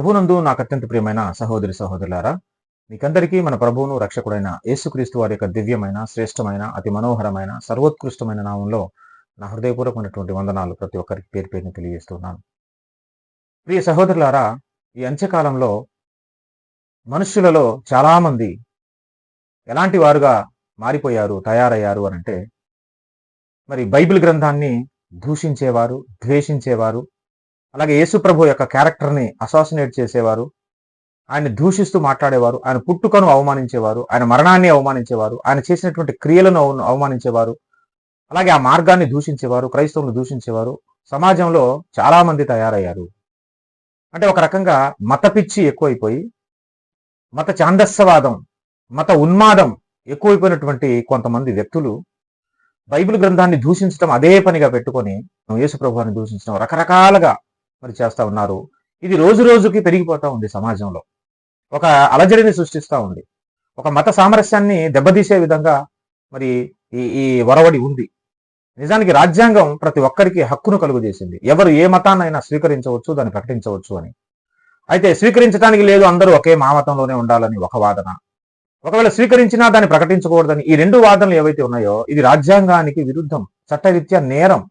ప్రభునందు నాకు అత్యంత ప్రియమైన సహోదరి సహోదరులారా మీకందరికీ మన ప్రభువును రక్షకుడైన యేసుక్రీస్తు వారి యొక్క దివ్యమైన శ్రేష్టమైన అతి మనోహరమైన సర్వోత్కృష్టమైన నామంలో నా హృదయపూర్వకమైనటువంటి వందనాలు ప్రతి ఒక్కరికి పేరు పేరుని తెలియజేస్తున్నాను. ప్రియ సహోదరులారా ఈ అంత్యకాలంలో మనుష్యులలో చాలామంది ఎలాంటి వారుగా మారిపోయారు తయారయ్యారు అని అంటే మరి బైబిల్ గ్రంథాన్ని దూషించేవారు ద్వేషించేవారు అలాగే యేసుప్రభు యొక్క క్యారెక్టర్ని అసాసినేట్ చేసేవారు. ఆయన దూషిస్తూ మాట్లాడేవారు. ఆయన పుట్టుకను అవమానించేవారు. ఆయన మరణాన్ని అవమానించేవారు. ఆయన చేసినటువంటి క్రియలను అవమానించేవారు. అలాగే ఆ మార్గాన్ని దూషించేవారు. క్రైస్తవులను దూషించేవారు. సమాజంలో చాలామంది తయారయ్యారు. అంటే ఒక రకంగా మత పిచ్చి ఎక్కువైపోయి మత ఛాందస్సవాదం మత ఉన్మాదం ఎక్కువైపోయినటువంటి కొంతమంది వ్యక్తులు బైబిల్ గ్రంథాన్ని దూషించడం అదే పనిగా పెట్టుకొని యేసు ప్రభువాన్ని దూషించడం రకరకాలుగా మరి చేస్తూ ఉన్నారు. ఇది రోజు రోజుకి పెరిగిపోతూ ఉంది సమాజంలో. ఒక అలజడిని సృష్టిస్తూ ఉంది. ఒక మత సామరస్యాన్ని దెబ్బతీసే విధంగా మరి ఈ ఈ వరవడి ఉంది. నిజానికి రాజ్యాంగం ప్రతి ఒక్కరికి హక్కును కలుగు చేసింది ఎవరు ఏ మతాన్నైనా స్వీకరించవచ్చు దాన్ని ప్రకటించవచ్చు అని. అయితే స్వీకరించడానికి లేదు అందరూ ఒకే మా మతంలోనే ఉండాలని ఒక వాదన. ఒకవేళ స్వీకరించినా దాన్ని ప్రకటించకూడదని ఈ రెండు వాదనలు ఏవైతే ఉన్నాయో ఇది రాజ్యాంగానికి విరుద్ధం. చట్టరీత్యా నేరం.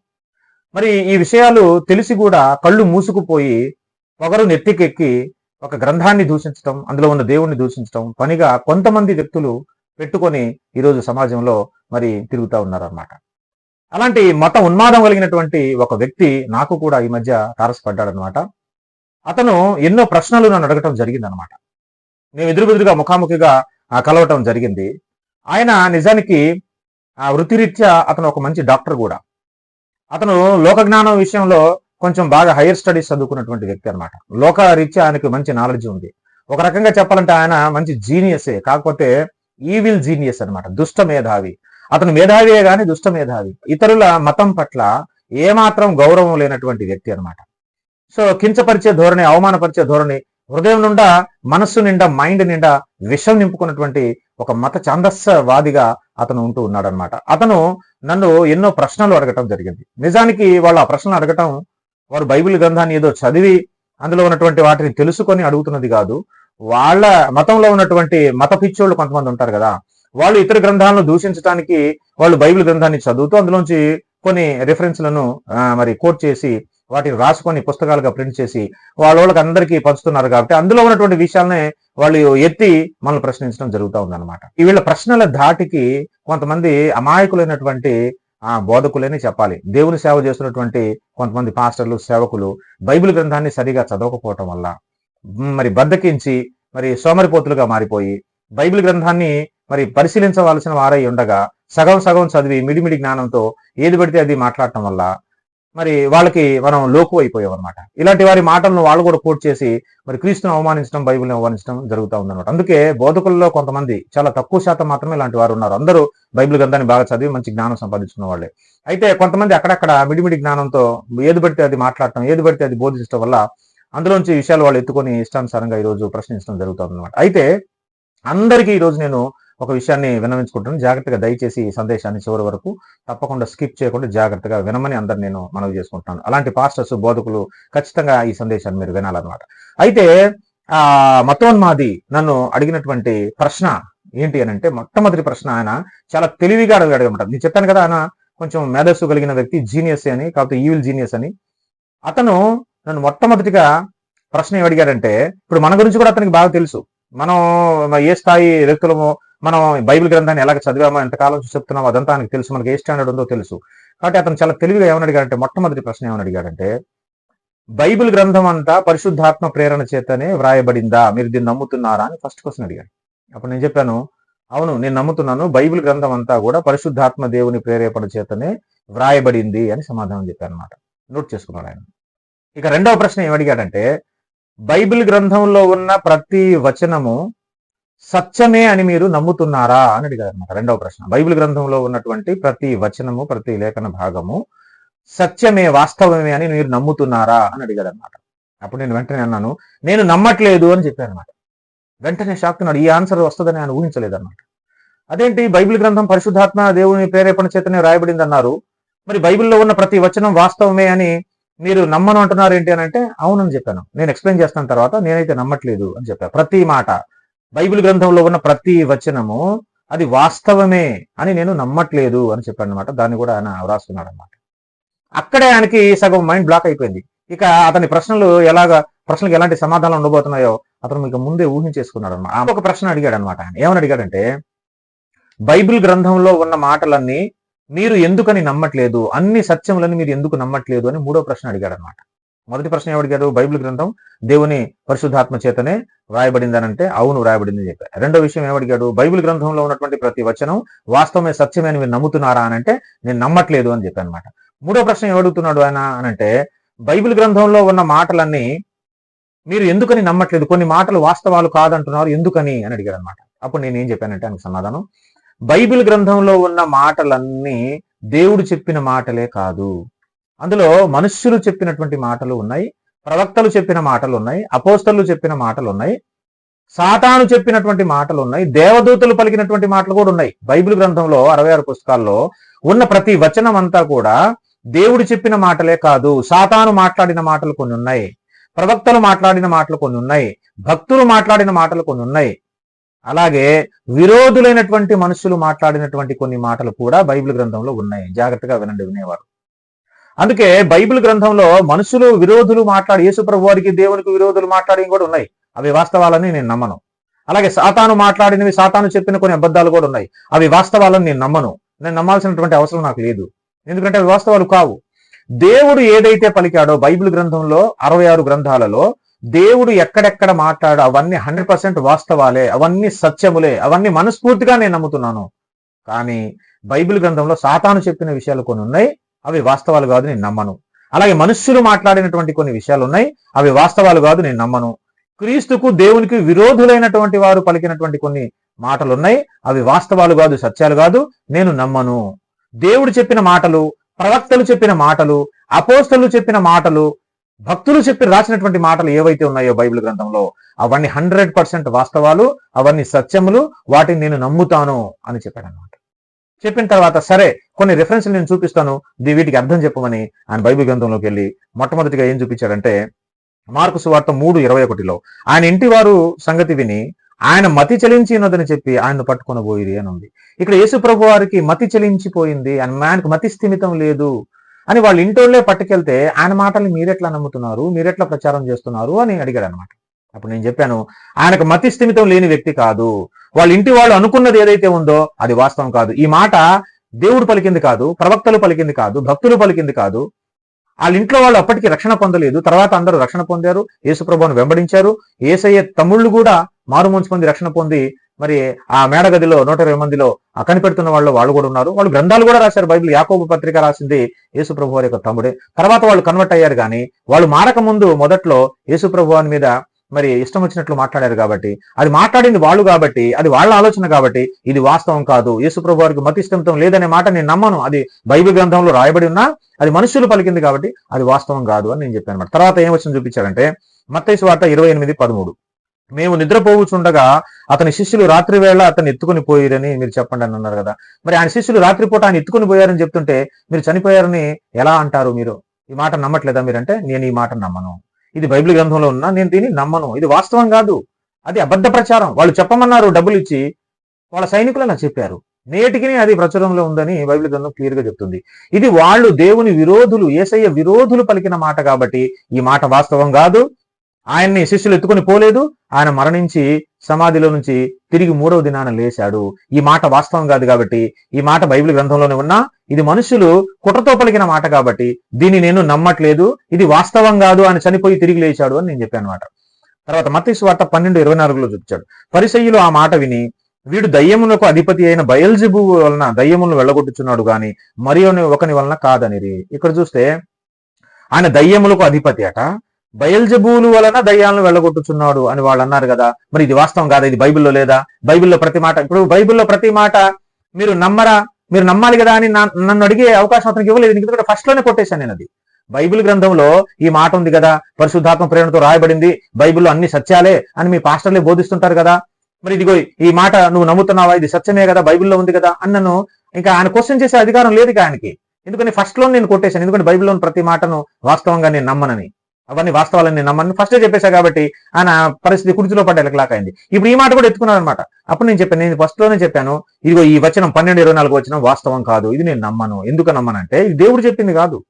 మరి ఈ విషయాలు తెలిసి కూడా కళ్ళు మూసుకుపోయి పొగరు నెత్తికెక్కి ఒక గ్రంథాన్ని దూషించడం అందులో ఉన్న దేవుణ్ణి దూషించడం పనిగా కొంతమంది వ్యక్తులు పెట్టుకొని ఈరోజు సమాజంలో మరి తిరుగుతూ ఉన్నారన్నమాట. అలాంటి మత ఉన్మాదం కలిగినటువంటి ఒక వ్యక్తి నాకు కూడా ఈ మధ్య తారసపడ్డాడనమాట అతను ఎన్నో ప్రశ్నలు నన్ను అడగటం జరిగిందనమాట మేము ఎదురుగుదురుగా ముఖాముఖిగా కలవటం జరిగింది. ఆయన నిజానికి ఆ వృత్తిరీత్యా అతను ఒక మంచి డాక్టర్ కూడా. అతను లోక జ్ఞానం విషయంలో కొంచెం బాగా హైయర్ స్టడీస్ చదువుకున్నటువంటి వ్యక్తి అనమాట లోక రీత్యా ఆయనకు మంచి నాలెడ్జ్ ఉంది. ఒక రకంగా చెప్పాలంటే ఆయన మంచి జీనియసే కాకపోతే ఈవిల్ జీనియస్ అన్నమాట. దుష్ట మేధావి. అతను మేధావియే గాని దుష్ట మేధావి. ఇతరుల మతం పట్ల ఏమాత్రం గౌరవం లేనటువంటి వ్యక్తి అనమాట సో కించపరిచే ధోరణి అవమానపరిచే ధోరణి హృదయం నిండా మనస్సు నిండా మైండ్ నిండా విషం నింపుకున్నటువంటి ఒక మత ఛాందస్సవాదిగా అతను ఉంటూ ఉన్నాడనమాట అతను నన్ను ఎన్నో ప్రశ్నలు అడగటం జరిగింది. నిజానికి వాళ్ళు ఆ ప్రశ్నలు అడగటం వారు బైబిల్ గ్రంథాన్ని ఏదో చదివి అందులో ఉన్నటువంటి వాటిని తెలుసుకొని అడుగుతున్నది కాదు. వాళ్ళ మతంలో ఉన్నటువంటి మత పిచ్చోళ్ళు కొంతమంది ఉంటారు కదా వాళ్ళు ఇతర గ్రంథాలను దూషించడానికి వాళ్ళు బైబిల్ గ్రంథాన్ని చదువుతూ అందులోంచి కొన్ని రెఫరెన్స్లను మరి కోట్ చేసి వాటిని రాసుకొని పుస్తకాలుగా ప్రింట్ చేసి వాళ్ళ వాళ్ళకి అందరికీ పంచుతున్నారు కాబట్టి అందులో ఉన్నటువంటి విషయాలనే వాళ్ళు ఎత్తి మనల్ని ప్రశ్నించడం జరుగుతూ ఉందన్నమాట. వీళ్ళ ప్రశ్నల ధాటికి కొంతమంది అమాయకులైనటువంటి ఆ బోధకులని చెప్పాలి. దేవుని సేవ చేస్తున్నటువంటి కొంతమంది పాస్టర్లు సేవకులు బైబిల్ గ్రంథాన్ని సరిగా చదవకపోవటం వల్ల మరి బద్దకించి మరి సోమరిపోతులుగా మారిపోయి బైబిల్ గ్రంథాన్ని మరి పరిశీలించవలసిన వారై ఉండగా సగం సగం చదివి మిడిమిడి జ్ఞానంతో ఏది పడితే అది మాట్లాడటం వల్ల మరి వాళ్ళకి మనం లోకు అయిపోయాం అనమాట ఇలాంటి వారి మాటలను వాళ్ళు కూడా కోట్ చేసి మరి క్రీస్తును అవమానించడం బైబిల్ని అవమానించడం జరుగుతూ ఉందన్నమాట. అందుకే బోధకుల్లో కొంతమంది చాలా తక్కువ శాతం మాత్రమే ఇలాంటి వారు ఉన్నారు. అందరూ బైబిల్ గ్రంథాన్ని బాగా చదివి మంచి జ్ఞానం సంపాదించుకున్న వాళ్ళే. అయితే కొంతమంది అక్కడక్కడ మిడిమిడి జ్ఞానంతో ఏది పడితే అది మాట్లాడటం ఏది పడితే అది బోధించడం వల్ల అందులోంచి విషయాలు వాళ్ళు ఎత్తుకొని ఇష్టానుసారంగా ఈ రోజు ప్రశ్నించడం జరుగుతుంది అనమాట అయితే అందరికీ ఈరోజు నేను ఒక విషయాన్ని వినవించుకుంటాను జాగ్రత్తగా దయచేసి ఈ సందేశాన్ని చివరి వరకు తప్పకుండా స్కిప్ చేయకుండా జాగ్రత్తగా వినమని అందరు నేను మనవి చేసుకుంటున్నాను. అలాంటి పాస్టర్స్ బోధకులు ఖచ్చితంగా ఈ సందేశాన్ని మీరు వినాలన్నమాట. అయితే ఆ మతోన్మాది నన్ను అడిగినటువంటి ప్రశ్న ఏంటి అని అంటే మొట్టమొదటి ప్రశ్న ఆయన చాలా తెలివిగా అడగడమాట నేను చెప్పాను కదా ఆయన కొంచెం మేధస్సు కలిగిన వ్యక్తి జీనియస్ అని కాకపోతే ఈవిల్ జీనియస్ అని. అతను నన్ను మొట్టమొదటిగా ప్రశ్న ఏమడిగాడంటే అడిగాడంటే ఇప్పుడు మన గురించి కూడా అతనికి బాగా తెలుసు. మనం ఏ స్థాయి వ్యక్తులమో మనం బైబిల్ గ్రంథాన్ని ఎలాగ చదివామో ఎంతకాలం నుంచి చెప్తున్నామో అదంతా ఆయనకు తెలుసు మనకి ఏ స్టాండర్డ్ ఉందో తెలుసు. కాబట్టి అతను చాలా తెలివిగా ఏమని అడిగాడంటే మొట్టమొదటి ప్రశ్న ఏమని అడిగాడంటే బైబిల్ గ్రంథం అంతా పరిశుద్ధాత్మ ప్రేరణ చేతనే వ్రాయబడిందా? మీరు దీన్ని నమ్ముతున్నారా అని ఫస్ట్ క్వశ్చన్ అడిగాడు. అప్పుడు నేను చెప్పాను అవును నేను నమ్ముతున్నాను బైబిల్ గ్రంథం అంతా కూడా పరిశుద్ధాత్మ దేవుని ప్రేరేపణ చేతనే వ్రాయబడింది అని సమాధానం చెప్పాను అనమాట నోట్ చేసుకున్నాడు ఆయన. ఇక రెండవ ప్రశ్న ఏమడిగాడంటే బైబిల్ గ్రంథంలో ఉన్న ప్రతి వచనము సత్యమే అని మీరు నమ్ముతున్నారా అని అడిగారు అనమాట రెండవ ప్రశ్న. బైబిల్ గ్రంథంలో ఉన్నటువంటి ప్రతి వచనము ప్రతి లేఖన భాగము సత్యమే వాస్తవమే అని మీరు నమ్ముతున్నారా అని అడిగారు అనమాట అప్పుడు నేను వెంటనే అన్నాను నేను నమ్మట్లేదు అని చెప్పాను అనమాట వెంటనే షాక్ ఈ ఆన్సర్ వస్తుందని ఆయన ఊహించలేదన్నమాట. అదేంటి? బైబిల్ గ్రంథం పరిశుద్ధాత్మ దేవుని ప్రేరేపణ చేతనే రాయబడింది అన్నారు మరి బైబిల్లో ఉన్న ప్రతి వచనం వాస్తవమే అని మీరు నమ్మను అంటున్నారు ఏంటి అని అంటే అవునని చెప్పాను. నేను ఎక్స్ప్లెయిన్ చేస్తాను తర్వాత నేనైతే నమ్మట్లేదు అని చెప్పాను ప్రతి మాట బైబిల్ గ్రంథంలో ఉన్న ప్రతి వచనము అది వాస్తవమే అని నేను నమ్మట్లేదు అని చెప్పాను అనమాట దాన్ని కూడా ఆయన వ్రాస్తున్నాడు అనమాట అక్కడే ఆయనకి సగం మైండ్ బ్లాక్ అయిపోయింది. ఇక అతని ప్రశ్నలు ఎలాగా ప్రశ్నలకు ఎలాంటి సమాధానం ఉండబోతున్నాయో అతను మీకు ముందే ఊహించేసుకున్నాడు అనమాట ఒక ప్రశ్న అడిగాడు అనమాట ఆయన. ఏమని అడిగాడంటే బైబిల్ గ్రంథంలో ఉన్న మాటలన్నీ మీరు ఎందుకని నమ్మట్లేదు? అన్ని సత్యములని మీరు ఎందుకు నమ్మట్లేదు? అని మూడో ప్రశ్న అడిగాడు అనమాట మొదటి ప్రశ్న ఏమడిగాడు బైబిల్ గ్రంథం దేవుని పరిశుద్ధాత్మ చేతనే వ్రాయబడిందనంటే అవును వ్రాయబడింది చెప్పారు. రెండో విషయం ఏమడిగాడు బైబిల్ గ్రంథంలో ఉన్నటువంటి ప్రతి వచనం వాస్తవమే సత్యమే మీరు నమ్ముతున్నారా అని అంటే నేను నమ్మట్లేదు అని చెప్పాను అనమాట మూడో ప్రశ్న ఏమడుగుతున్నాడు ఆయన అనంటే బైబిల్ గ్రంథంలో ఉన్న మాటలన్నీ మీరు ఎందుకని నమ్మట్లేదు? కొన్ని మాటలు వాస్తవాలు కాదంటున్నారు ఎందుకని అని అడిగాడు అనమాట అప్పుడు నేను ఏం చెప్పానంటే ఆయనకు సమాధానం. బైబిల్ గ్రంథంలో ఉన్న మాటలన్నీ దేవుడు చెప్పిన మాటలే కాదు. అందులో మనుష్యులు చెప్పినటువంటి మాటలు ఉన్నాయి ప్రవక్తలు చెప్పిన మాటలు ఉన్నాయి అపోస్తలు చెప్పిన మాటలు ఉన్నాయి సాతాను చెప్పినటువంటి మాటలు ఉన్నాయి దేవదూతలు పలికినటువంటి మాటలు కూడా ఉన్నాయి. బైబిల్ గ్రంథంలో అరవై ఆరు పుస్తకాల్లో ఉన్న ప్రతి వచనం అంతా కూడా దేవుడు చెప్పిన మాటలే కాదు సాతాను మాట్లాడిన మాటలు కొన్ని ఉన్నాయి ప్రవక్తలు మాట్లాడిన మాటలు కొన్ని ఉన్నాయి భక్తులు మాట్లాడిన మాటలు కొన్ని ఉన్నాయి. అలాగే విరోధులైనటువంటి మనుషులు మాట్లాడినటువంటి కొన్ని మాటలు కూడా బైబిల్ గ్రంథంలో ఉన్నాయి. జాగ్రత్తగా వినండి వినేవారు. అందుకే బైబిల్ గ్రంథంలో మనుషులు విరోధులు మాట్లాడి యేసుప్రభు వారికి దేవునికి విరోధులు మాట్లాడి కూడా ఉన్నాయి. అవి వాస్తవాలని నేను నమ్మను. అలాగే సాతాను మాట్లాడినవి సాతాను చెప్పిన కొన్ని అబద్ధాలు కూడా ఉన్నాయి. అవి వాస్తవాలను నేను నమ్మను. నేను నమ్మాల్సినటువంటి అవసరం నాకు లేదు. ఎందుకంటే అవి వాస్తవాలు కావు. దేవుడు ఏదైతే పలికాడో బైబిల్ గ్రంథంలో అరవై ఆరు గ్రంథాలలో దేవుడు ఎక్కడెక్కడ మాట్లాడో అవన్నీ హండ్రెడ్ పర్సెంట్ వాస్తవాలే అవన్నీ సత్యములే అవన్నీ మనస్ఫూర్తిగా నేను నమ్ముతున్నాను. కానీ బైబిల్ గ్రంథంలో సాతాను చెప్పిన విషయాలు కొన్ని ఉన్నాయి. అవి వాస్తవాలు కాదు నేను నమ్మను. అలాగే మనుష్యులు మాట్లాడినటువంటి కొన్ని విషయాలు ఉన్నాయి అవి వాస్తవాలు కాదు నేను నమ్మను. క్రీస్తుకు దేవునికి విరోధులైనటువంటి వారు పలికినటువంటి కొన్ని మాటలు ఉన్నాయి అవి వాస్తవాలు కాదు సత్యాలు కాదు నేను నమ్మను. దేవుడు చెప్పిన మాటలు ప్రవక్తలు చెప్పిన మాటలు అపోస్తలు చెప్పిన మాటలు భక్తులు చెప్పి రాసినటువంటి మాటలు ఏవైతే ఉన్నాయో బైబిల్ గ్రంథంలో అవన్నీ హండ్రెడ్ పర్సెంట్ వాస్తవాలు అవన్నీ సత్యములు వాటిని నేను నమ్ముతాను అని చెప్పాడు చెప్పిన తర్వాత సరే కొన్ని రెఫరెన్స్ నేను చూపిస్తాను. దీ వీటికి అర్థం చెప్పమని ఆయన బైబిల్ గ్రంథంలోకి వెళ్ళి మొట్టమొదటిగా ఏం చూపించాడంటే మార్కు సువార్త మూడు ఇరవై ఒకటిలో ఆయన ఇంటి వారు సంగతి విని ఆయన మతి చెలించినదని చెప్పి ఆయన పట్టుకొని పోయిరి అని ఉంది. ఇక్కడ యేసు ప్రభు వారికి మతి చెలించిపోయింది ఆయన ఆయనకు మతి స్థిమితం లేదు అని వాళ్ళ ఇంటోళ్ళే పట్టుకెళ్తే ఆయన మాటల్ని మీరెట్లా నమ్ముతున్నారు? మీరెట్లా ప్రచారం చేస్తున్నారు? అని అడిగాడు అనమాట అప్పుడు నేను చెప్పాను ఆయనకు మతి స్థిమితం లేని వ్యక్తి కాదు. వాళ్ళ ఇంటి వాళ్ళు అనుకున్నది ఏదైతే ఉందో అది వాస్తవం కాదు. ఈ మాట దేవుడు పలికింది కాదు ప్రవక్తలు పలికింది కాదు భక్తులు పలికింది కాదు. వాళ్ళ ఇంట్లో వాళ్ళు అప్పటికి రక్షణ పొందలేదు. తర్వాత అందరూ రక్షణ పొందారు యేసుప్రభువును వెంబడించారు. ఏసయ్య తమ్ముళ్ళు కూడా మారుమూంచి పొంది రక్షణ పొంది మరి ఆ మేడగదిలో నూట ఇరవై మందిలో కనిపెడుతున్న వాళ్ళు వాళ్ళు కూడా ఉన్నారు. వాళ్ళు గ్రంథాలు కూడా రాశారు బైబిల్ యాకోబు పత్రిక రాసింది యేసుప్రభు వారి యొక్క తమ్ముడే. తర్వాత వాళ్ళు కన్వర్ట్ అయ్యారు కానీ వాళ్ళు మారక ముందు మొదట్లో యేసుప్రభు వారి మీద మరి ఇష్టం వచ్చినట్లు మాట్లాడారు కాబట్టి అది మాట్లాడింది వాళ్ళు కాబట్టి అది వాళ్ళ ఆలోచన కాబట్టి ఇది వాస్తవం కాదు. యేసుప్రభు వారికి మతిష్టంతం లేదనే మాట నేను నమ్మను. అది బైబిల్ గ్రంథంలో రాయబడి ఉన్నా అది మనుషులు పలికింది కాబట్టి అది వాస్తవం కాదు అని నేను చెప్పాను అనమాట తర్వాత ఏం వచ్చింది చూపించారంటే మత్తైసు వార్త ఇరవై ఎనిమిది పదమూడు. మేము నిద్రపోవచ్చుండగా అతని శిష్యులు రాత్రి వేళ అతన్ని ఎత్తుకుని పోయిరని మీరు చెప్పండి అని అన్నారు కదా. మరి ఆయన శిష్యులు రాత్రిపూట ఆయన ఎత్తుకుని పోయారని చెప్తుంటే మీరు చనిపోయారని ఎలా అంటారు మీరు? ఈ మాట నమ్మట్లేదా మీరంటే నేను ఈ మాట నమ్మను. ఇది బైబిల్ గ్రంథంలో ఉన్నా నేను దీన్ని నమ్మను. ఇది వాస్తవం కాదు. అది అబద్ధ ప్రచారం. వాళ్ళు చెప్పమన్నారు డబ్బులు ఇచ్చి వాళ్ళ సైనికులు నాకు చెప్పారు. నేటికి అది ప్రచురంలో ఉందని బైబిల్ గ్రంథం క్లియర్గా చెప్తుంది. ఇది వాళ్ళు దేవుని విరోధులు ఏసయ్య విరోధులు పలికిన మాట కాబట్టి ఈ మాట వాస్తవం కాదు. ఆయన్ని శిష్యులు ఎత్తుకొని పోలేదు. ఆయన మరణించి సమాధిలో నుంచి తిరిగి మూడవ దినాన లేశాడు ఈ మాట వాస్తవం కాదు కాబట్టి ఈ మాట బైబిల్ గ్రంథంలోనే ఉన్నా ఇది మనుషులు కుట్రతో పలికిన మాట కాబట్టి దీన్ని నేను నమ్మట్లేదు ఇది వాస్తవం కాదు ఆయన చనిపోయి తిరిగి లేచాడు అని నేను చెప్పాను అనమాట తర్వాత మతీసు వార్త పన్నెండు ఇరవై నాలుగులో చూపించాడు. పరిసయ్యులు ఆ మాట విని వీడు దయ్యములకు అధిపతి అయిన బయల్జిబు వలన దయ్యములను వెళ్ళగొట్టుచున్నాడు గాని మరి ఒకని వలన కాదనిది ఇక్కడ చూస్తే ఆయన దయ్యములకు అధిపతి అట. బయల్జబూలు వలన దయ్యాలను వెళ్ళగొట్టుచున్నాడు అని వాళ్ళు అన్నారు కదా. మరి ఇది వాస్తవం కాదా? ఇది బైబిల్లో లేదా? బైబిల్లో ప్రతి మాట ఇప్పుడు బైబిల్లో ప్రతి మాట మీరు నమ్మరా? మీరు నమ్మాలి కదా అని నా- నన్ను అడిగే అవకాశం అతనికి ఇవ్వలేదు. ఎందుకంటే ఫస్ట్లోనే కొట్టేశాను నేను అది. బైబిల్ గ్రంథంలో ఈ మాట ఉంది కదా పరిశుద్ధాత్మ ప్రేరణతో రాయబడింది బైబిల్లో అన్ని సత్యాలే అని మీ పాస్టర్లే బోధిస్తుంటారు కదా. మరి ఇదిగో ఈ మాట నువ్వు నమ్ముతున్నావా? ఇది సత్యమే కదా బైబిల్లో ఉంది కదా అని నన్ను ఇంకా ఆయన క్వశ్చన్ చేసే అధికారం లేదు ఇక ఆయనకి. ఎందుకని ఫస్ట్లోనే నేను కొట్టేశాను. ఎందుకంటే బైబిల్లోని ప్రతి మాటను వాస్తవంగా నేను నమ్మనని. అవన్నీ వాస్తవాలని నమ్మని. ఫస్ట్ చెప్పేశా కాబట్టి ఆయన పరిస్థితి కుర్చీలో పడ్డ ఎలకలాక అయింది. ఇప్పుడు ఈ మాట కూడా ఎత్తుకున్నాను అనమాట అప్పుడు నేను చెప్పాను నేను ఫస్ట్లోనే చెప్పాను ఇదిగో ఈ వచనం పన్నెండు ఇరవై నాలుగు వచనం వాస్తవం కాదు. ఇది నేను నమ్మను. ఎందుకు నమ్మనంటే ఇది దేవుడు చెప్పింది కాదు.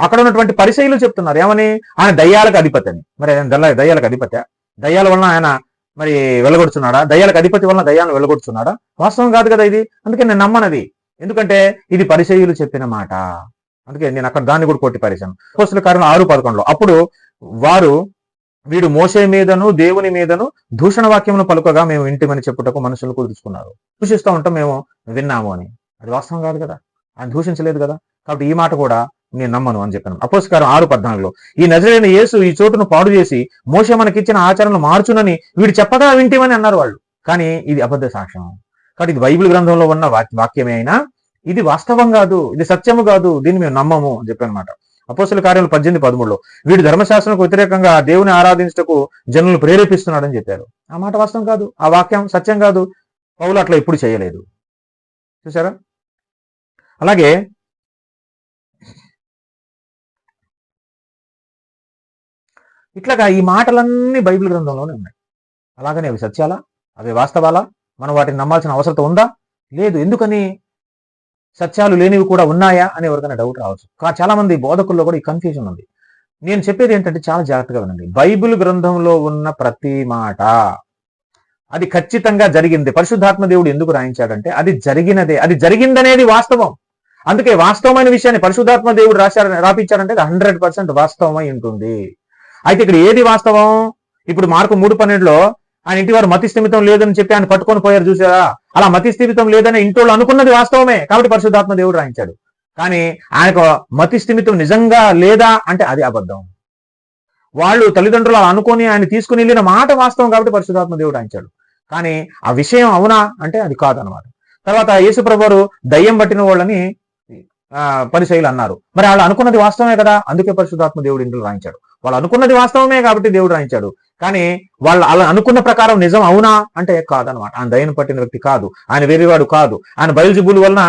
అక్కడ ఉన్నటువంటి పరిశైలు చెప్తున్నారు. ఏమని? ఆయన దయ్యాలకు అధిపతి అని. మరి ఆయన దల్ల- దయ్యాలకు అధిపత్య దయ్యాల వలన ఆయన మరి వెలగొడుచున్నాడా దయ్యాలకు అధిపతి వలన దయ్యాలను వెలగొడుచున్నాడా వాస్తవం కాదు కదా ఇది. అందుకే నేను నమ్మనది. ఎందుకంటే ఇది పరిచయులు చెప్పిన మాట. అందుకే నేను అక్కడ దాన్ని కూడా కొట్టి పరిచాను పోస్టుల కారణం ఆరు పదకొండులో. అప్పుడు వారు వీడు మోసే మీదను దేవుని మీదను దూషణ వాక్యమును పలుకగా మేము ఇంటిమని చెప్పుటకు మనుషులు కుదుర్చుకున్నారు దూషిస్తూ ఉంటాం మేము విన్నాము అని. అది వాస్తవం కాదు కదా. ఆయన దూషించలేదు కదా. కాబట్టి ఈ మాట కూడా నేను నమ్మను అని చెప్పాను. అపోస్కారం ఆరు పద్నాలుగులో. ఈ నజరైన యేసు ఈ చోటును పాడు చేసి మోస మనకిచ్చిన ఆచరణలు మార్చునని వీడు చెప్పగా వింటిమని అన్నారు వాళ్ళు. కానీ ఇది అబద్ధ సాక్ష్యం. కాబట్టి ఇది బైబిల్ గ్రంథంలో ఉన్న వాక్- వాక్యమే అయినా ఇది వాస్తవం కాదు ఇది సత్యము కాదు దీన్ని మేము నమ్మము అని చెప్పానమాట అపోసల కార్యాలు పద్దెనిమిది పదమూడులో వీడు ధర్మశాస్త్రంకు వ్యతిరేకంగా దేవుని ఆరాధించటకు జనులు ప్రేరేపిస్తున్నాడని చెప్పారు. ఆ మాట వాస్తవం కాదు ఆ వాక్యం సత్యం కాదు. పౌలు అట్లా ఎప్పుడు చేయలేదు. చూసారా అలాగే ఇట్లాగా ఈ మాటలన్నీ బైబిల్ గ్రంథంలోనే ఉన్నాయి. అలాగనే అవి సత్యాలా? అవి వాస్తవాలా? మనం వాటిని నమ్మాల్సిన అవసరం ఉందా? లేదు. ఎందుకని? సత్యాలు లేనివి కూడా ఉన్నాయా అని ఎవరికైనా డౌట్ రావచ్చు. చాలా మంది బోధకుల్లో కూడా ఈ కన్ఫ్యూజన్ ఉంది. నేను చెప్పేది ఏంటంటే చాలా జాగ్రత్తగా వినండి. బైబిల్ గ్రంథంలో ఉన్న ప్రతి మాట అది ఖచ్చితంగా జరిగింది. పరిశుద్ధాత్మ దేవుడు ఎందుకు రాయించాడంటే అది జరిగినదే అది జరిగిందనేది వాస్తవం. అందుకే వాస్తవమైన విషయాన్ని పరిశుద్ధాత్మ దేవుడు రాశారు రాపించారంటే అది హండ్రెడ్ పర్సెంట్ వాస్తవమై ఉంటుంది. అయితే ఇక్కడ ఏది వాస్తవం? ఇప్పుడు మార్కు మూడు పన్నెండులో ఆయన ఇంటి వారు మతి స్థిమితం లేదని చెప్పి ఆయన పట్టుకొని పోయారు చూసారా? అలా మతి స్థిమితం లేదని ఇంటోళ్ళు అనుకున్నది వాస్తవమే. కాబట్టి పరిశుద్ధాత్మ దేవుడు రాయించాడు. కానీ ఆయనకు మతి స్థిమితం నిజంగా లేదా అంటే అది అబద్ధం. వాళ్ళు తల్లిదండ్రులు అనుకొని ఆయన తీసుకుని వెళ్ళిన మాట వాస్తవం కాబట్టి పరిశుధాత్మ దేవుడు రాయించాడు. కానీ ఆ విషయం అవునా అంటే అది కాదనమాట తర్వాత యేసుప్రభువారు దయ్యం పట్టిన వాళ్ళని ఆ, పరిశైలు అన్నారు. మరి వాళ్ళు అనుకున్నది వాస్తవమే కదా? అందుకే పరిశుధాత్మ దేవుడు ఇంట్లో రాయించాడు. వాళ్ళు అనుకున్నది వాస్తవమే కాబట్టి దేవుడు రాయించాడు. కానీ వాళ్ళు అలా అనుకున్న ప్రకారం నిజం అవునా అంటే కాదనమాట. ఆయన దయ్యం పట్టిన వ్యక్తి కాదు. ఆయన వేరేవాడు కాదు. ఆయన బయలుజుబుల వలన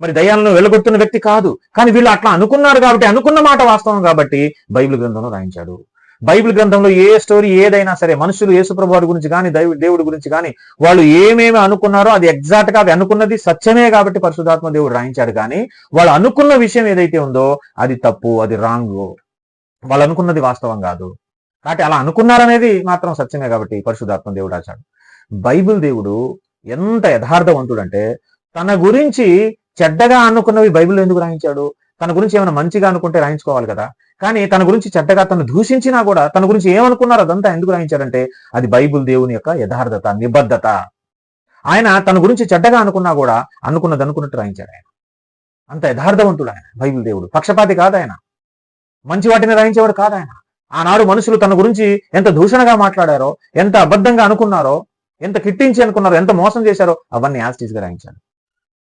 మరి దయ్యాలను వెళ్ళగొట్టిన వ్యక్తి కాదు. కానీ వీళ్ళు అట్లా అనుకున్నారు కాబట్టి అనుకున్న మాట వాస్తవం కాబట్టి బైబిల్ గ్రంథంలో రాయించాడు. బైబిల్ గ్రంథంలో ఏ స్టోరీ ఏదైనా సరే మనుషులు యేసుప్రభు వారి గురించి కానీ దైవ దేవుడి గురించి కానీ వాళ్ళు ఏమేమి అనుకున్నారో అది ఎగ్జాక్ట్గా అవి అనుకున్నది సత్యమే కాబట్టి పరిశుధాత్మ దేవుడు రాయించాడు. కానీ వాళ్ళు అనుకున్న విషయం ఏదైతే ఉందో అది తప్పు అది రాంగ్. వాళ్ళు అనుకున్నది వాస్తవం కాదు. కాబట్టి అలా అనుకున్నారనేది మాత్రం సత్యమే కాబట్టి పరిశుధాత్మ దేవుడు రాశాడు. బైబిల్ దేవుడు ఎంత యథార్థవంతుడంటే తన గురించి చెడ్డగా అనుకున్నవి బైబిల్ ఎందుకు రాయించాడు? తన గురించి ఏమైనా మంచిగా అనుకుంటే రాయించుకోవాలి కదా. కానీ తన గురించి చెడ్డగా తను దూషించినా కూడా తన గురించి ఏమనుకున్నారో అదంతా ఎందుకు రాయించాడంటే అది బైబిల్ దేవుని యొక్క యథార్థత నిబద్ధత. ఆయన తన గురించి చెడ్డగా అనుకున్నా కూడా అనుకున్నది అనుకున్నట్టు రాయించాడు ఆయన. అంత యథార్థవంతుడు ఆయన బైబిల్ దేవుడు. పక్షపాతి కాదు ఆయన. మంచి వాటిని రాయించేవాడు కాదు ఆయన. ఆనాడు మనుషులు తన గురించి ఎంత దూషణగా మాట్లాడారో ఎంత అబద్ధంగా అనుకున్నారో ఎంత కిట్టించి అనుకున్నారో ఎంత మోసం చేశారో అవన్నీ యాజ్టీస్గా రాయించాడు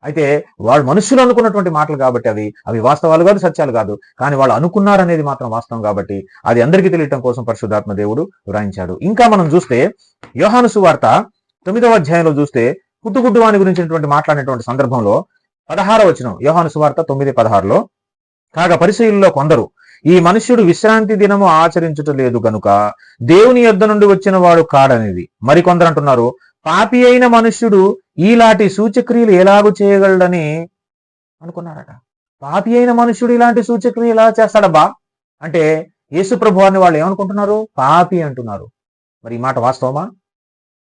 అయితే వాళ్ళు మనుషులు అనుకున్నటువంటి మాటలు కాబట్టి అవి అవి వాస్తవాలు కాదు సత్యాలు కాదు. కానీ వాళ్ళు అనుకున్నారనేది మాత్రం వాస్తవం కాబట్టి అది అందరికీ తెలియటం కోసం పరిశుద్ధాత్మ దేవుడు వ్రాయించాడు. ఇంకా మనం చూస్తే యోహాను సువార్త తొమ్మిదవ అధ్యాయంలో చూస్తే పుట్టుగుడ్డు వాని గురించినటువంటి మాట్లాడినటువంటి సందర్భంలో పదహార వచనం యోహాను సువార్త తొమ్మిది పదహారులో కాగా పరిశీలిలో కొందరు ఈ మనుష్యుడు విశ్రాంతి దినము ఆచరించుట లేదు గనుక దేవుని యొద్ద నుండి వచ్చిన వాడు కాడనేది. మరికొందరు అంటున్నారు పాపి అయిన మనుష్యుడు ఈలాంటి సూచక్రియలు ఎలాగూ చేయగలడని అనుకున్నారట. పాపి అయిన మనుష్యుడు ఇలాంటి సూచక్రియ ఎలా చేస్తాడబ్బా? అంటే యేసు ప్రభు అని వాళ్ళు ఏమనుకుంటున్నారు? పాపి అంటున్నారు. మరి ఈ మాట వాస్తవమా?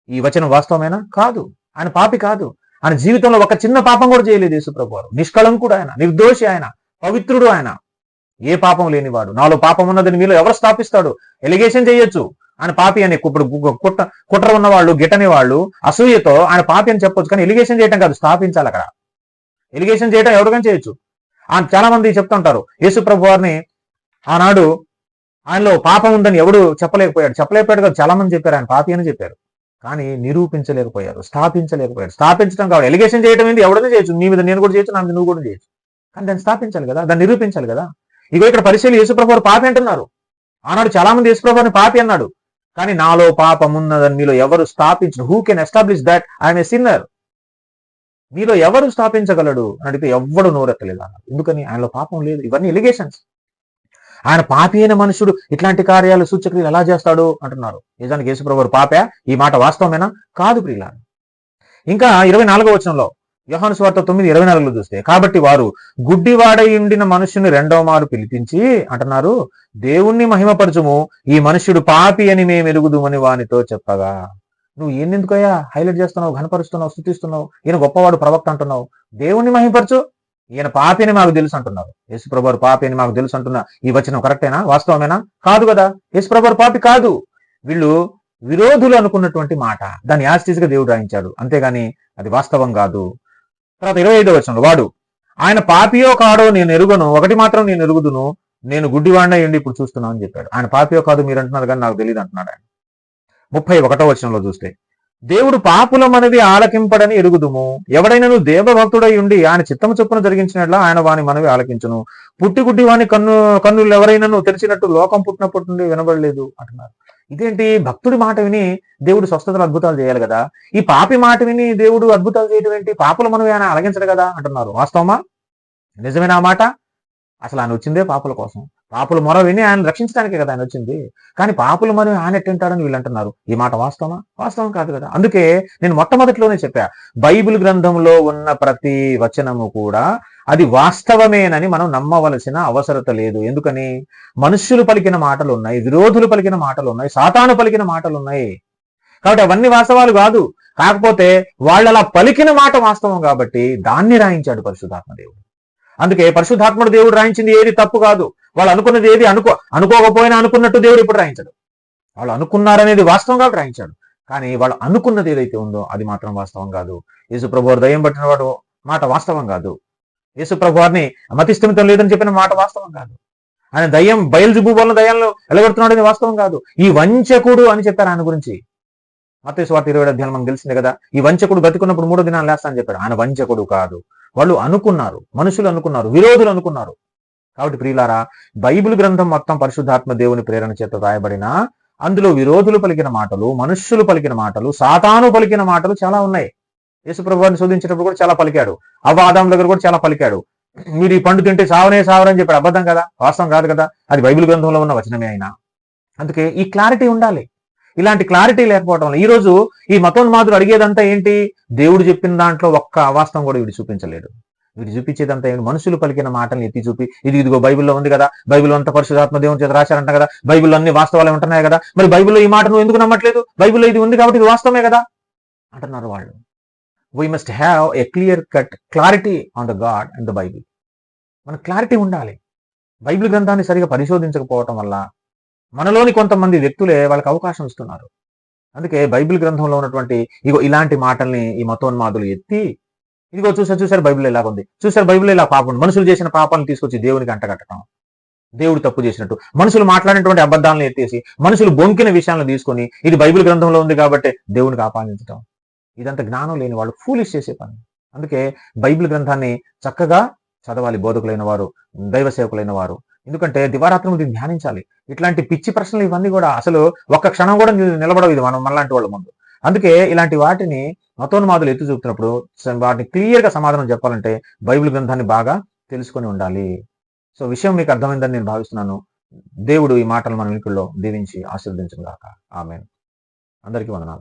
ఈ వచనం వాస్తవమేనా? కాదు. ఆయన పాపి కాదు. ఆయన జీవితంలో ఒక చిన్న పాపం కూడా చేయలేదు యేసు ప్రభు వారు. నిష్కళంకుడు ఆయన నిర్దోషి ఆయన పవిత్రుడు ఆయన. ఏ పాపం లేనివాడు? నాలో పాపం ఉన్నదని మీలో ఎవరు స్థాపిస్తాడు? ఎలిగేషన్ చేయొచ్చు. ఆయన పాపి అని ఇప్పుడు కుట్ర కుట్ర ఉన్న వాళ్ళు గిట్టని వాళ్ళు అసూయతో ఆయన పాపి అని చెప్పొచ్చు కానీ ఎలిగేషన్ చేయటం కాదు స్థాపించాలి అక్కడ. ఎలిగేషన్ చేయటం ఎవరికైనా చేయొచ్చు. ఆయన చాలా మంది చెప్తుంటారు యేసు ప్రభు వారిని ఆనాడు ఆయనలో పాపం ఉందని ఎవడు చెప్పలేకపోయాడు. చెప్పలేకపోయాడు కదా చాలా మంది చెప్పారు ఆయన పాపి అని చెప్పారు. కానీ నిరూపించలేకపోయారు స్థాపించలేకపోయారు. స్థాపించడం కావాలి. ఎలిగేషన్ చేయడం ఏంటి ఎవడైనా చేయొచ్చు. నీ మీద నేను కూడా చేయొచ్చు నా మీద నువ్వు కూడా చేయొచ్చు. కానీ దాన్ని స్థాపించాలి కదా దాన్ని నిరూపించాలి కదా. ఇగో ఇక్కడ పరిశీలి యేసుప్రభు పాపి అంటున్నారు. ఆనాడు చాలా మంది యేసుప్రభుని పాపి అన్నాడు. కానీ నాలో పాపం ఉన్నదని మీలో ఎవరు స్థాపించు who can establish that I'm a sinner మీలో ఎవరు స్థాపించగలడు? అని అడిగితే ఎవ్వడు నోరెత్తలేదు అన్నారు ఎందుకని? ఆయనలో పాపం లేదు. ఇవన్నీ ఎలిగేషన్స్ ఆయన పాపి అయిన మనుషుడు ఇట్లాంటి కార్యాలు సూచక్రియలు ఎలా చేస్తాడు? అంటున్నారు. నిజానికి యేసుప్రభు పాపే? ఈ మాట వాస్తవమేనా? కాదు ప్రియుల ఇంకా ఇరవై నాలుగో వచనంలో యోహాను స్వార్త తొమ్మిది ఇరవై నాలుగులో చూస్తే కాబట్టి వారు గుడ్డివాడై ఉండిన మనుషుని రెండవ మారు పిలిపించి అంటున్నారు దేవుణ్ణి మహిమపరచుము ఈ మనుష్యుడు పాపి అని మేము ఎరుగుదుమని వానితో చెప్పగా. నువ్వు ఏందెందుకయ్యా హైలైట్ చేస్తున్నావు ఘనపరుస్తున్నావు స్థుతిస్తున్నావు ఈయన గొప్పవాడు ప్రవక్త అంటున్నావు దేవుణ్ణి మహిమపరచు ఈయన పాపి అని మాకు తెలుసు అంటున్నారు. యేసుప్రభు పాపి అని మాకు తెలుసు అంటున్నా ఈ వచనం కరెక్టేనా? వాస్తవమేనా? కాదు కదా యేసుప్రభు పాపి కాదు. వీళ్ళు విరోధులు అనుకున్నటువంటి మాట దాన్ని యాస్టిస్గా దేవుడు రాయించాడు అంతేగాని అది వాస్తవం కాదు. తర్వాత ఇరవై ఐదో వచనంలో వాడు ఆయన పాపియో కాడో నేను ఎరుగను ఒకటి మాత్రం నేను ఎరుగుదును నేను గుడ్డివాడిన ఉండి ఇప్పుడు చూస్తున్నాను అని చెప్పాడు. ఆయన పాపియో కాదు మీరు అంటున్నారు కానీ నాకు తెలియదు అంటున్నాడు ఆయన. ముప్పై ఒకటో వచనంలో చూస్తే దేవుడు పాపులమనేది ఆలకింపడని ఎరుగుదుము. ఎవడైనను దేవభక్తుడై ఉండి ఆయన చిత్తము చొప్పున జరిగించినట్లు ఆయన వాని మనవి ఆలకించును. పుట్టి గుడ్డి వాని కన్ను కన్నులు ఎవరైనాను తెరిచినట్టు లోకం పుట్టినప్పటి నుండి వినబడలేదు అంటున్నారు. ఇదేంటి? భక్తుడి మాట విని దేవుడు స్వస్థతలు అద్భుతాలు చేయాలి కదా? ఈ పాపి మాట విని దేవుడు అద్భుతాలు చేయడం ఏంటి? మనం ఏమైనా అలగించడు కదా అంటున్నారు. వాస్తవమా? నిజమేనా మాట? అసలు ఆయన వచ్చిందే పాపల కోసం. పాపుల మొర విని ఆయన రక్షించడానికే కదా ఆయన వచ్చింది. కానీ పాపుల మొర ఆయన ఎట్టింటాడని వీళ్ళు అంటున్నారు ఈ మాట వాస్తవమా? వాస్తవం కాదు కదా. అందుకే నేను మొట్టమొదటిలోనే చెప్పా బైబిల్ గ్రంథంలో ఉన్న ప్రతి వచనము కూడా అది వాస్తవమేనని మనం నమ్మవలసిన అవసరత లేదు. ఎందుకని? మనుష్యులు పలికిన మాటలు ఉన్నాయి విరోధులు పలికిన మాటలు ఉన్నాయి సాతాను పలికిన మాటలు ఉన్నాయి. కాబట్టి అవన్నీ వాస్తవాలు కాదు. కాకపోతే వాళ్ళు అలా పలికిన మాట వాస్తవం కాబట్టి దాన్ని రాయించాడు పరిశుధాత్మ దేవుడు. అందుకే పరిశుద్ధాత్మ దేవుడు రాయించింది ఏది తప్పు కాదు. వాళ్ళు అనుకున్నది ఏది అనుకో అనుకోకపోయినా అనుకున్నట్టు దేవుడు ఇప్పుడు రాయించడు. వాళ్ళు అనుకున్నారనేది వాస్తవం కాబట్టి రాయించాడు. కానీ వాళ్ళు అనుకున్నది ఏదైతే ఉందో అది మాత్రం వాస్తవం కాదు. యేసుప్రభు దయ్యం పట్టిన వాడు మాట వాస్తవం కాదు. యేసుప్రభు వారిని మతిస్థమితం లేదని చెప్పిన మాట వాస్తవం కాదు. ఆయన దయ్యం బయలుజుబు వల్ల దయ్యంలో ఎలగొడుతున్నాడు వాస్తవం కాదు. ఈ వంచకుడు అని చెప్పారు ఆయన గురించి. మత స్వార్థ ఇరవై అధ్యాయం మనకు తెలిసిందే కదా ఈ వంచకుడు బతుకున్నప్పుడు మూడో దినాలు లేస్తా అని చెప్పాడు. ఆయన వంచకుడు కాదు. వాళ్ళు అనుకున్నారు మనుషులు అనుకున్నారు విరోధులు అనుకున్నారు. కాబట్టి ప్రియులారా బైబిల్ గ్రంథం మొత్తం పరిశుద్ధాత్మ దేవుని ప్రేరణ చేత రాయబడిన అందులో విరోధులు పలికిన మాటలు మనుష్యులు పలికిన మాటలు సాతాను పలికిన మాటలు చాలా ఉన్నాయి. యేసుప్రభుని శోధించినప్పుడు కూడా చాలా పలికాడు. అవ్వాదం దగ్గర కూడా చాలా పలికాడు. మీరు ఈ పండు తింటే సావనే సావరని చెప్పాడు. అబద్ధం కదా? వాస్తవం కాదు కదా? అది బైబిల్ గ్రంథంలో ఉన్న వచనమే అయినా. అందుకే ఈ క్లారిటీ ఉండాలి. ఇలాంటి క్లారిటీ లేకపోవడం వల్ల ఈ రోజు ఈ మతోన్మాదులు అడిగేదంతా ఏంటి? దేవుడు చెప్పిన దాంట్లో ఒక్క అవాస్తవం కూడా వీడు చూపించలేడు వీడు చూపించేదంతా ఏంటి మనుషులు పలికిన మాటలు ఎత్తి చూపి ఇది ఇదిగో బైబిల్లో ఉంది కదా బైబిల్ అంతా పరిశుధాత్మ దేవుని చేత రాశారంట కదా బైబిల్ అన్ని వాస్తవాలే ఉంటున్నాయి కదా మరి బైబిల్లో ఈ మాట నువ్వు ఎందుకు నమ్మట్లేదు? బైబిల్లో ఇది ఉంది కాబట్టి ఇది వాస్తవమే కదా? అంటున్నారు వాళ్ళు. We must have a clear cut clarity on the God and the Bible మన క్లారిటీ ఉండాలి. బైబిల్ గ్రంథాన్ని సరిగా పరిశోధించకపోవటం వల్ల మనలోని కొంతమంది వ్యక్తులే వాళ్ళకి అవకాశం ఇస్తున్నారు. అందుకే బైబిల్ గ్రంథంలో ఉన్నటువంటి ఇగో ఇలాంటి మాటల్ని ఈ మతోన్మాదులు ఎత్తి ఇదిగో చూసారు చూసారు బైబిల్ ఇలా ఉంది? చూసారు బైబిల్ ఇలా పాపం మనుషులు చేసిన పాపాలను తీసుకొచ్చి దేవునికి అంటగట్టడం దేవుడు తప్పు చేసినట్టు. మనుషులు మాట్లాడినటువంటి అబద్ధాలను ఎత్తేసి మనుషులు బొంకిన విషయాలను తీసుకొని ఇది బైబిల్ గ్రంథంలో ఉంది కాబట్టి దేవునికి ఆపాదించడం ఇదంతా జ్ఞానం లేని వాళ్ళు ఫూలిష్ చేసే పని. అందుకే బైబిల్ గ్రంథాన్ని చక్కగా చదవాలి బోధకులైన వారు దైవ సేవకులైన వారు. ఎందుకంటే దివారాత్రం దీన్ని ధ్యానించాలి. ఇట్లాంటి పిచ్చి ప్రశ్నలు ఇవన్నీ కూడా అసలు ఒక్క క్షణం కూడా నిలబడవు ఇది మనం మనలాంటి వాళ్ళ ముందు. అందుకే ఇలాంటి వాటిని మతోన్మాదులు ఎత్తి చూపుతున్నప్పుడు వాటిని క్లియర్గా సమాధానం చెప్పాలంటే బైబిల్ గ్రంథాన్ని బాగా తెలుసుకొని ఉండాలి. సో విషయం మీకు అర్థమైందని నేను భావిస్తున్నాను. దేవుడు ఈ మాటలు మన వినికిల్లో దీవించి ఆశీర్వదించిన గాక ఆమె అందరికీ వందనాలు.